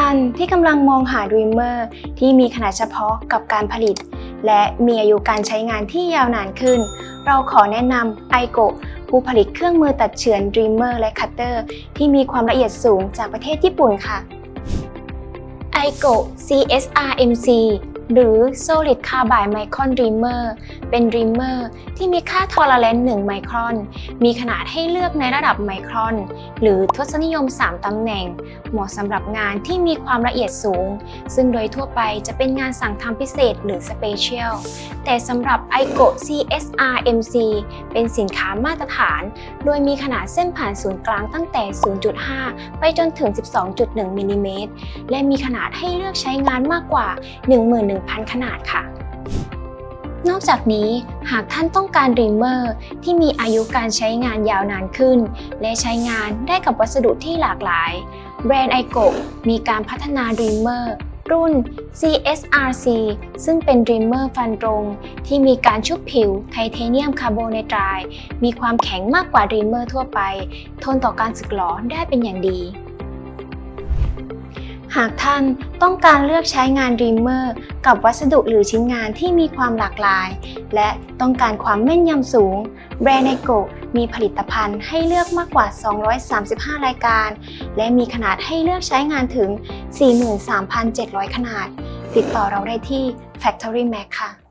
ท่านที่กำลังมองหาดีมเมอร์ที่มีขนาดเฉพาะกับการผลิต และมีอายุการใช้งานที่ยาวนานขึ้น เราขอแนะนำไอโกผู้ผลิตเครื่องมือตัดเฉือน Dreamer และ Cutter ที่มีความละเอียดสูงจากประเทศญี่ปุ่นค่ะ i g o CSRMC หรือ Solid Carbide Micron Dreamer เป็น Dreamer ที่มีค่า Tolerance 1 ไมครอน มีขนาดให้เลือกในระดับไมครอน หรือทศนิยม 3 ตำแหน่ง เหมาะสำหรับงานที่มีความละเอียดสูง ซึ่งโดยทั่วไปจะเป็นงานสั่งทำพิเศษหรือ Special แต่สำหรับ i g o CSRMC เป็นสินค้ามาตรฐาน โดยมีขนาดเส้นผ่านศูนย์กลางตั้งแต่ 0.5 ไปจนถึง 12.1มิลลิเมตร และมีขนาดให้เลือกใช้งานมากกว่า 11,000ขนาดค่ะ นอกจากนี้หากท่านต้องการด r ีมเมอร์ที่มีอายุการใช้งานยาวนานขึ้น และใช้งานได้กับวัสดุที่หลากหลาย แบรนด์ไอโกมีการพัฒนาด r ีมเมอร์รุ่น CSRC ซึ่งเป็นด r ีมเมอร์ฟันตรง ที่มีการชุบผิวไทเทเนียมคาร์บอนไนไตร์มีความแข็งมากกว่าด r ีมเมอร์ทั่วไป ทนต่อการสึกหรอได้เป็นอย่างดี หากท่านต้องการเลือกใช้งาน Dreamer กับวัสดุหรือชิ้นงานที่มีความหลากหลาย และต้องการความแม่นยำสูง แบรนด์ไนโกมีผลิตภัณฑ์ให้เลือกมากกว่า 235 รายการ และมีขนาดให้เลือกใช้งานถึง 43,700 ขนาด ติดต่อเราได้ที่ Factory Mac ค่ะ